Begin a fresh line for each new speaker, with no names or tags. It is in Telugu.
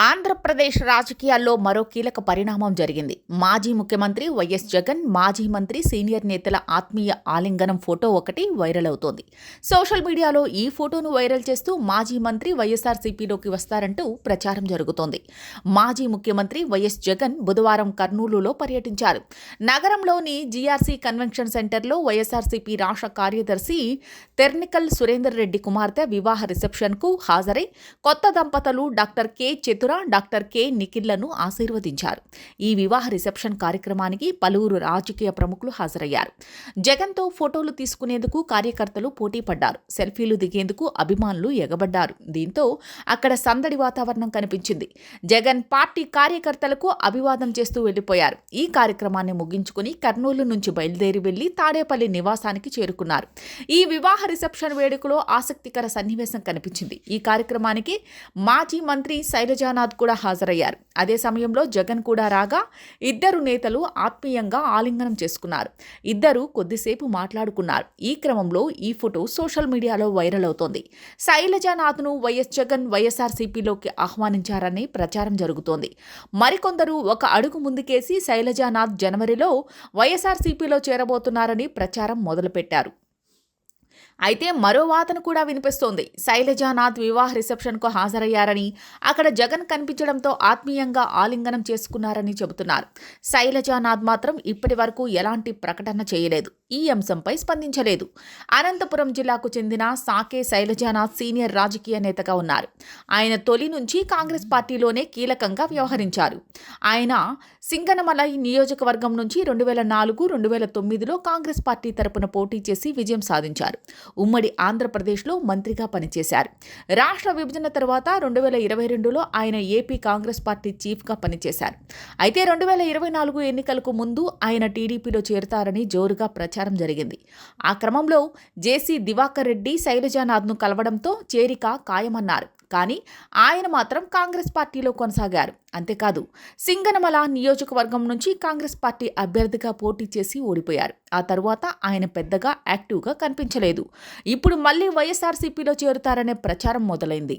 ఆంధ్రప్రదేశ్ రాజకీయాల్లో మరో కీలక పరిణామం జరిగింది. మాజీ ముఖ్యమంత్రి వైఎస్ జగన్ మాజీ మంత్రి సీనియర్ నేతల ఆత్మీయ ఆలింగనం ఫోటో ఒకటి వైరల్ అవుతోంది. సోషల్ మీడియాలో ఈ ఫోటోను వైరల్ చేస్తూ మాజీ మంత్రి వైఎస్ఆర్సీపీలోకి వస్తారంటూ ప్రచారం జరుగుతోంది. మాజీ ముఖ్యమంత్రి వైఎస్ జగన్ బుధవారం కర్నూలులో పర్యటించారు. నగరంలోని జీఆర్సీ కన్వెన్షన్ సెంటర్లో వైఎస్ఆర్సీపీ రాష్ట్ర కార్యదర్శి తెర్నికల్ సురేందర్ రెడ్డి కుమార్తె వివాహ రిసెప్షన్కు హాజరై కొత్త దంపతులు doctor K. Chatur doctor K. నిఖిల్లను ఆశీర్వదించారు. ఈ వివాహ రిసెప్షన్ కార్యక్రమానికి పలువురు రాజకీయ ప్రముఖులు హాజరయ్యారు. జగన్తో ఫోటోలు తీసుకునేందుకు కార్యకర్తలు పోటీ పడ్డారు. సెల్ఫీలు దిగేందుకు అభిమానులు ఎగబడ్డారు. దీంతో అక్కడ సందడి వాతావరణం కనిపించింది. జగన్ పార్టీ కార్యకర్తలకు అభివాదం చేస్తూ వెళ్ళిపోయారు ఈ కార్యక్రమాన్ని ముగించుకుని కర్నూలు నుంచి బయలుదేరి వెళ్ళి తాడేపల్లి నివాసానికి చేరుకున్నారు. ఈ వివాహ రిసెప్షన్ వేడుకలో ఆసక్తికర సన్నివేశం కనిపించింది. ఈ కార్యక్రమానికి మాజీ మంత్రి శైలజానాథ్ కూడా హాజరయ్యారు. అదే సమయంలో జగన్ కూడా రాగా ఇద్దరు నేతలు ఆత్మీయంగా ఆలింగనం చేసుకున్నారు. ఇద్దరు కొద్దిసేపు మాట్లాడుకున్నారు. ఈ క్రమంలో ఈ ఫోటో సోషల్ మీడియాలో వైరల్ అవుతోంది. శైలజానాథ్ను వైఎస్ జగన్ వైఎస్ఆర్సీపీలోకి ఆహ్వానించారని ప్రచారం జరుగుతోంది. మరికొందరు ఒక అడుగు ముందుకేసి శైలజానాథ్ జనవరిలో వైఎస్ఆర్సీపీలో చేరబోతున్నారని ప్రచారం మొదలుపెట్టారు. అయితే మరో వాదన కూడా వినిపిస్తోంది. శైలజానాథ్ వివాహ రిసెప్షన్కు హాజరయ్యారని అక్కడ జగన్ కనిపించడంతో ఆత్మీయంగా ఆలింగనం చేసుకున్నారని చెబుతున్నారు. శైలజానాథ్ మాత్రం ఇప్పటి వరకు ఎలాంటి ప్రకటన చేయలేదు. ఈ అంశంపై స్పందించలేదు. అనంతపురం జిల్లాకు చెందిన సాకే శైలజానాథ్ సీనియర్ రాజకీయ నేతగా ఉన్నారు. ఆయన తొలి నుంచి కాంగ్రెస్ పార్టీలోనే కీలకంగా వ్యవహరించారు. ఆయన సింగనమలై నియోజకవర్గం నుంచి రెండు వేల నాలుగు రెండు వేల తొమ్మిదిలో కాంగ్రెస్ పార్టీ తరపున పోటీ చేసి విజయం సాధించారు. ఉమ్మడి ఆంధ్రప్రదేశ్లో మంత్రిగా పనిచేశారు. రాష్ట్ర విభజన తర్వాత రెండు వేల ఇరవై రెండులో ఆయన ఏపీ కాంగ్రెస్ పార్టీ చీఫ్గా పనిచేశారు. అయితే రెండు వేల ఇరవై నాలుగు ఎన్నికలకు ముందు ఆయన టీడీపీలో చేరుతారని జోరుగా ప్రచారం జరిగింది. ఆ క్రమంలో జేసీ దివాకర్ రెడ్డి శైలజానాథ్ను కలవడంతో చేరిక ఖాయమన్నారు. కానీ ఆయన మాత్రం కాంగ్రెస్ పార్టీలో కొనసాగారు. అంతేకాదు సింగనమల నియోజకవర్గం నుంచి కాంగ్రెస్ పార్టీ అభ్యర్థిగా పోటీ చేసి ఓడిపోయారు. ఆ తర్వాత ఆయన పెద్దగా యాక్టివ్గా కనిపించలేదు. ఇప్పుడు మళ్ళీ వైఎస్ఆర్సీపీలో చేరుతారనే ప్రచారం మొదలైంది.